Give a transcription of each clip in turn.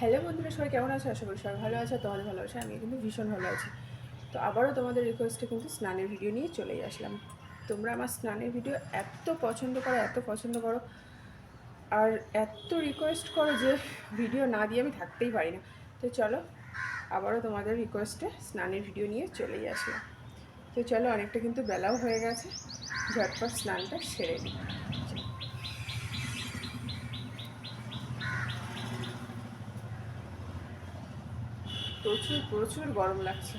Hello বন্ধুরা, সবাই কেমন আছো? আশা করি সবাই ভালো আছে তোমাদের ভালো আছে আমি কিন্তু ভীষণ ভালো আছি। তো আবারও তোমাদের রিকোয়েস্টে কিন্তু স্নানের ভিডিও নিয়ে চলেই আসলাম। তোমরা আমার স্নানের ভিডিও এত পছন্দ করো, এত পছন্দ করো, আর এত রিকোয়েস্ট করো যে ভিডিও না দিয়ে আমি থাকতেই পারি না। তো চলো, আবারও তোমাদের রিকোয়েস্টে স্নানের ভিডিও নিয়ে চলেই আসলাম। তো চলো, অনেকটা কিন্তু বেলাও হয়ে গেছে। ঝটপট স্নানটা সেরে নিই। প্রচুর প্রচুর গরম লাগছে।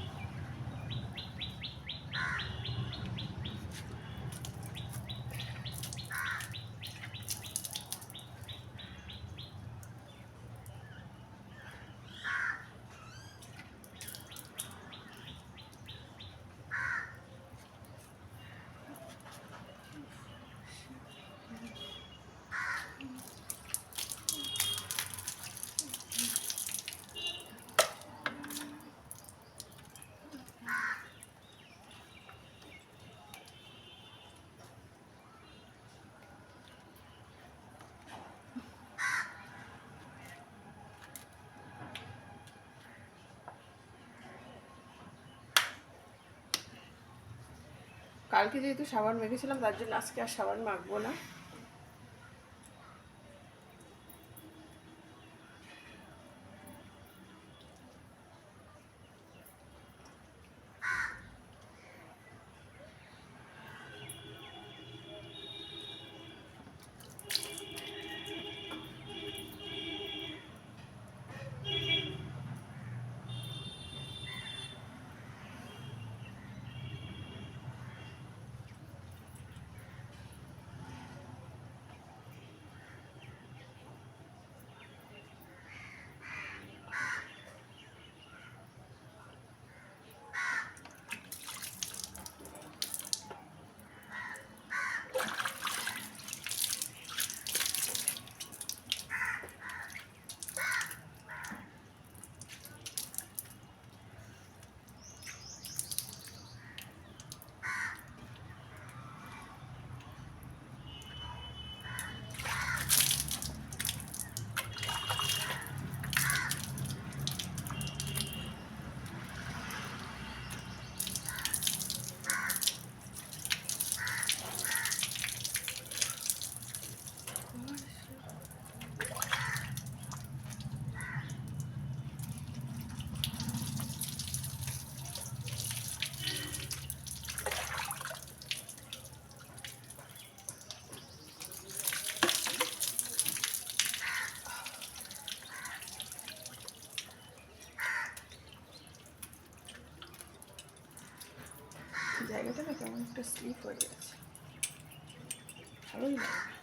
কালকে যেহেতু সাবান মেখেছিলাম তার জন্য আজকে আর সাবান মাখবো না। জায়গাটা না কেমন একটা স্লিপ হয়ে গেছে। ভালোই লাগে।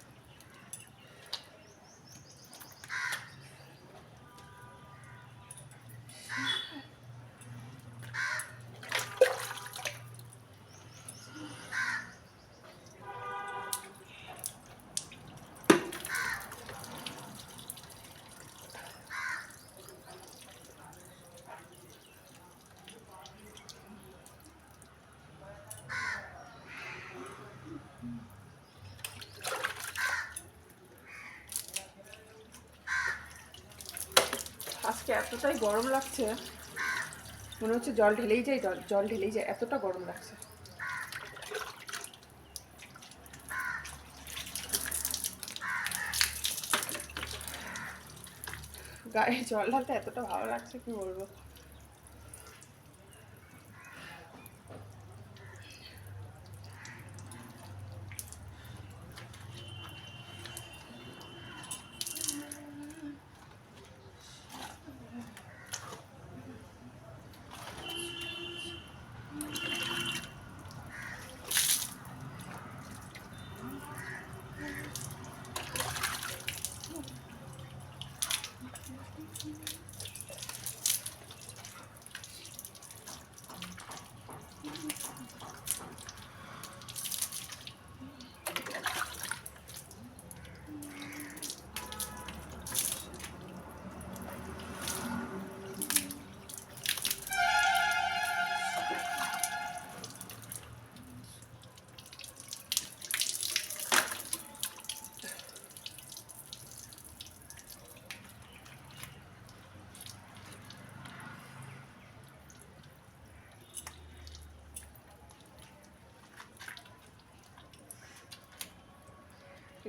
এতটাই গরম লাগছে, মনে হচ্ছে জল ঢেলেই যায়, জল জল ঢেলেই যায়, এতটা গরম লাগছে। গায়ে জল ঢালতে এতটা ভালো লাগছে, কি বলব?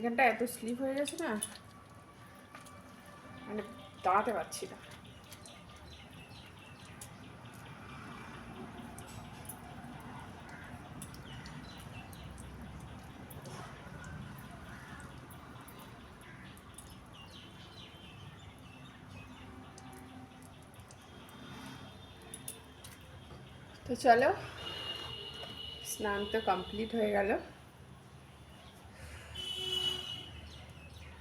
এখানটা এত স্লিপ হয়ে গেছে না মানে দাঁড়াতে পারছি না। তো চলো, স্নান তো কমপ্লিট হয়ে গেল।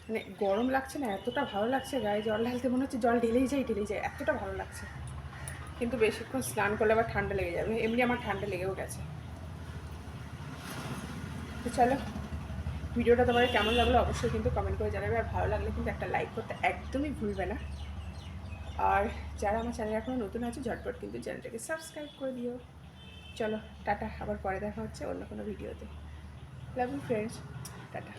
মানে গরম লাগছে না, এতটা ভালো লাগছে গায়ে জল ঢালতে, মনে হচ্ছে জল ঢেলেই যায় ঢেলেই যায়, এতটা ভালো লাগছে। কিন্তু বেশিক্ষণ স্নান করলে আবার ঠান্ডা লেগে যাবে, এমনি আমার ঠান্ডা লেগেও গেছে। তো চলো, ভিডিওটা তোমার কেমন লাগল অবশ্যই কিন্তু কমেন্ট করে জানাবে, আর ভালো লাগলে কিন্তু একটা লাইক করতে একদমই ভুলবে না। আর যারা আমার চ্যানেল এখনও নতুন আছে, ঝটপট কিন্তু চ্যানেলটাকে সাবস্ক্রাইব করে দিও। চলো, টাটা, আবার পরে দেখা হচ্ছে অন্য কোনো ভিডিওতে লাভ ইউ ফ্রেন্ডস টাটা।